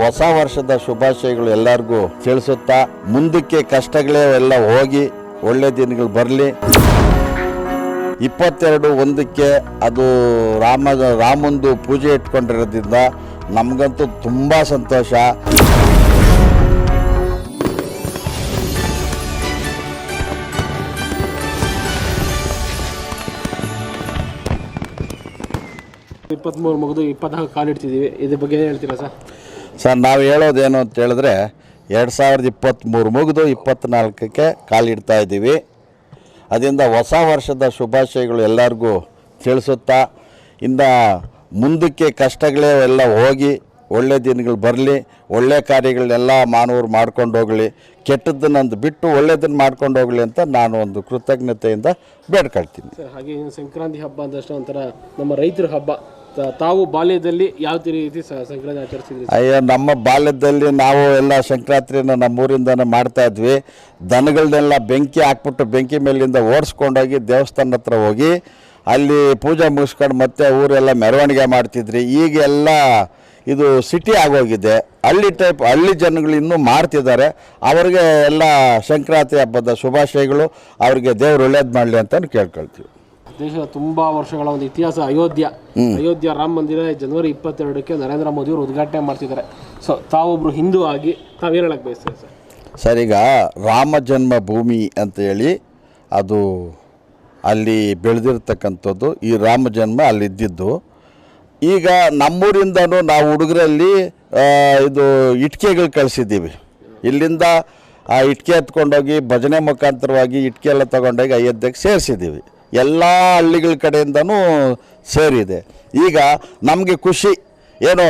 ಹೊಸ ವರ್ಷದ ಶುಭಾಶಯಗಳು ಎಲ್ಲರಿಗೂ ತಿಳಿಸುತ್ತಾ ಮುಂದಕ್ಕೆ ಕಷ್ಟಗಳೇ ಎಲ್ಲ ಹೋಗಿ ಒಳ್ಳೆ ದಿನಗಳು ಬರಲಿ. ಇಪ್ಪತ್ತೆರಡು ಒಂದಕ್ಕೆ ಅದು ರಾಮ, ರಾಮಂದು ಪೂಜೆ ಇಟ್ಕೊಂಡಿರೋದ್ರಿಂದ ನಮಗಂತೂ ತುಂಬ ಸಂತೋಷ. ಇಪ್ಪತ್ತ್ಮೂರು ಮುಗಿದು ಇಪ್ಪತ್ನಾಲ್ಕು ಕಾಲಿಡ್ತಿದ್ದೀವಿ. ಇದ್ರ ಬಗ್ಗೆ ಹೇಳ್ತೀರಾ ಸರ್? ಸರ್, ನಾವು ಹೇಳೋದೇನು ಅಂತ ಹೇಳಿದ್ರೆ ಎರಡು ಸಾವಿರದ ಇಪ್ಪತ್ತ್ಮೂರು ಮುಗಿದು ಇಪ್ಪತ್ತ್ನಾಲ್ಕಕ್ಕೆ ಕಾಲಿಡ್ತಾ ಇದ್ದೀವಿ. ಅದರಿಂದ ಹೊಸ ವರ್ಷದ ಶುಭಾಶಯಗಳು ಎಲ್ಲರಿಗೂ ತಿಳಿಸುತ್ತಾ ಇಂದ ಮುಂದಕ್ಕೆ ಕಷ್ಟಗಳೇ ಎಲ್ಲ ಹೋಗಿ, ಒಳ್ಳೆ ದಿನಗಳು ಬರಲಿ, ಒಳ್ಳೆ ಕಾರ್ಯಗಳನ್ನೆಲ್ಲ ಮಾನವರು ಮಾಡ್ಕೊಂಡು ಹೋಗಲಿ ಕೆಟ್ಟದ್ದನ್ನೊಂದು ಬಿಟ್ಟು ಒಳ್ಳೆಯದನ್ನು ಮಾಡ್ಕೊಂಡು ಹೋಗಲಿ ಅಂತ ನಾನು ಒಂದು ಕೃತಜ್ಞತೆಯಿಂದ ಬೇಡ್ಕೊಳ್ತೀನಿ. ಸರ್, ಹಾಗೆ ಸಂಕ್ರಾಂತಿ ಹಬ್ಬ ಅಂದಷ್ಟು ಒಂಥರ ನಮ್ಮ ರೈತರ ಹಬ್ಬ. ತಾವು ಬಾಲ್ಯದಲ್ಲಿ ಯಾವ ರೀತಿ ಸಂಕ್ರಾಂತಿ ಆಚರಿಸಿದ್ರಿ? ಅಯ್ಯೋ, ನಮ್ಮ ಬಾಲ್ಯದಲ್ಲಿ ನಾವು ಎಲ್ಲ ಸಂಕ್ರಾಂತಿನ ನಮ್ಮೂರಿಂದನೇ ಮಾಡ್ತಾ ಇದ್ವಿ. ದನಗಳನ್ನೆಲ್ಲ ಬೆಂಕಿ ಹಾಕ್ಬಿಟ್ಟು ಬೆಂಕಿ ಮೇಲಿಂದ ಓಡಿಸ್ಕೊಂಡೋಗಿ ದೇವಸ್ಥಾನ ಹತ್ರ ಹೋಗಿ, ಅಲ್ಲಿ ಪೂಜೆ ಮುಗಿಸ್ಕೊಂಡು ಮತ್ತೆ ಊರೆಲ್ಲ ಮೆರವಣಿಗೆ ಮಾಡ್ತಿದ್ರಿ. ಈಗೆಲ್ಲ ಇದು ಸಿಟಿ ಆಗೋಗಿದೆ. ಹಳ್ಳಿ ಟೈಪ್ ಹಳ್ಳಿ ಜನಗಳು ಇನ್ನೂ ಮಾಡ್ತಿದ್ದಾರೆ ಅವ್ರಿಗೆ ಎಲ್ಲ ಸಂಕ್ರಾಂತಿ ಹಬ್ಬದ ಶುಭಾಶಯಗಳು, ಅವ್ರಿಗೆ ದೇವ್ರು ಒಳ್ಳೇದು ಮಾಡಲಿ ಅಂತ ಕೇಳ್ಕೊಳ್ತೀವಿ. ದೇಶದ ತುಂಬಾ ವರ್ಷಗಳ ಒಂದು ಇತಿಹಾಸ. ಅಯೋಧ್ಯ ಅಯೋಧ್ಯ ರಾಮ ಮಂದಿರ ಜನವರಿ ಇಪ್ಪತ್ತೆರಡಕ್ಕೆ ನರೇಂದ್ರ ಮೋದಿ ಅವರು ಉದ್ಘಾಟನೆ ಮಾಡ್ತಿದ್ದಾರೆ. ಸೊ ತಾವೊಬ್ರು ಹಿಂದೂ ಆಗಿ ತಾವೇನು ಹೇಳಕ್ ಬಯಸ್ತೀರಾ ಸರ್? ಸರ್ ಈಗ ರಾಮ ಜನ್ಮ ಭೂಮಿ ಅಂತ ಹೇಳಿ ಅದು ಅಲ್ಲಿ ಬೆಳೆದಿರ್ತಕ್ಕಂಥದ್ದು ಈ ರಾಮ ಜನ್ಮ ಅಲ್ಲಿದ್ದಿದ್ದು. ಈಗ ನಮ್ಮೂರಿಂದನೂ ನಾವು ಹುಡುಗರಲ್ಲಿ ಇದು ಇಟ್ಕೆಗಳು ಕಳಿಸಿದ್ದೀವಿ. ಇಲ್ಲಿಂದ ಆ ಇಟ್ಕೆ ಎತ್ಕೊಂಡೋಗಿ ಭಜನೆ ಮುಖಾಂತರವಾಗಿ ಇಟ್ಕೆ ಎಲ್ಲ ತೊಗೊಂಡೋಗಿ ಅಯೋಧ್ಯೆಗೆ ಸೇರಿಸಿದ್ದೀವಿ. ಎಲ್ಲ ಹಳ್ಳಿಗಳ ಕಡೆಯಿಂದನೂ ಸೇರಿದೆ. ಈಗ ನಮಗೆ ಖುಷಿ, ಏನು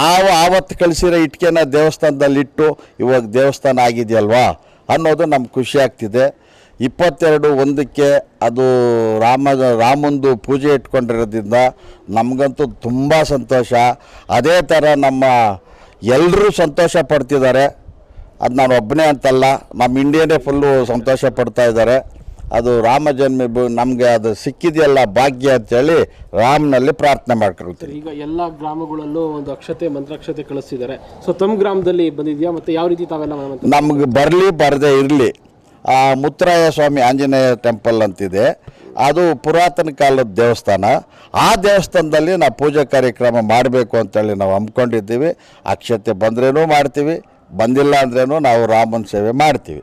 ನಾವು ಆವತ್ತು ಕಳಿಸಿರೋ ಇಟ್ಕೆನ ದೇವಸ್ಥಾನದಲ್ಲಿಟ್ಟು ಇವಾಗ ದೇವಸ್ಥಾನ ಆಗಿದೆಯಲ್ವಾ ಅನ್ನೋದು ನಮ್ಗೆ ಖುಷಿ ಆಗ್ತಿದೆ. ಇಪ್ಪತ್ತೆರಡು ಒಂದಕ್ಕೆ ಅದು ರಾಮ, ರಾಮಂದು ಪೂಜೆ ಇಟ್ಕೊಂಡಿರೋದ್ರಿಂದ ನಮಗಂತೂ ತುಂಬ ಸಂತೋಷ. ಅದೇ ಥರ ನಮ್ಮ ಎಲ್ಲರೂ ಸಂತೋಷ ಪಡ್ತಿದ್ದಾರೆ. ಅದು ನಾನು ಒಬ್ಬನೇ ಅಂತಲ್ಲ ನಮ್ಮ ಇಂಡಿಯನೇ ಫುಲ್ಲು ಸಂತೋಷ ಪಡ್ತಾ ಇದ್ದಾರೆ. ಅದು ರಾಮ ಜನ್ಮ ನಮಗೆ ಅದು ಸಿಕ್ಕಿದೆಯಲ್ಲ ಭಾಗ್ಯ ಅಂತೇಳಿ ರಾಮನಲ್ಲಿ ಪ್ರಾರ್ಥನೆ ಮಾಡ್ಕೊಳ್ತೀವಿ. ಈಗ ಎಲ್ಲ ಗ್ರಾಮಗಳಲ್ಲೂ ಒಂದು ಅಕ್ಷತೆ ಮಂತ್ರಾಕ್ಷತೆ ಕಳಿಸಿದ್ದಾರೆ. ಸೊ ತಮ್ಮ ಗ್ರಾಮದಲ್ಲಿ ಬಂದಿದೆಯಾ ಮತ್ತೆ ಯಾವ ರೀತಿ ತಾವೆಲ್ಲ ನಮಗೆ ಬರಲಿ ಬರದೇ ಇರಲಿ. ಆ ಮುತ್ತರಾಯ ಸ್ವಾಮಿ ಆಂಜನೇಯ ಟೆಂಪಲ್ ಅಂತಿದೆ. ಅದು ಪುರಾತನ ಕಾಲದ ದೇವಸ್ಥಾನ. ಆ ದೇವಸ್ಥಾನದಲ್ಲಿ ನಾವು ಪೂಜಾ ಕಾರ್ಯಕ್ರಮ ಮಾಡಬೇಕು ಅಂತೇಳಿ ನಾವು ಹಮ್ಮಿಕೊಂಡಿದ್ದೀವಿ. ಅಕ್ಷತೆ ಬಂದ್ರೇನೂ ಮಾಡ್ತೀವಿ. ಬಂದಿಲ್ಲ ಅಂದ್ರೇನು ನಾವು ರಾಮನ ಸೇವೆ ಮಾಡ್ತೀವಿ.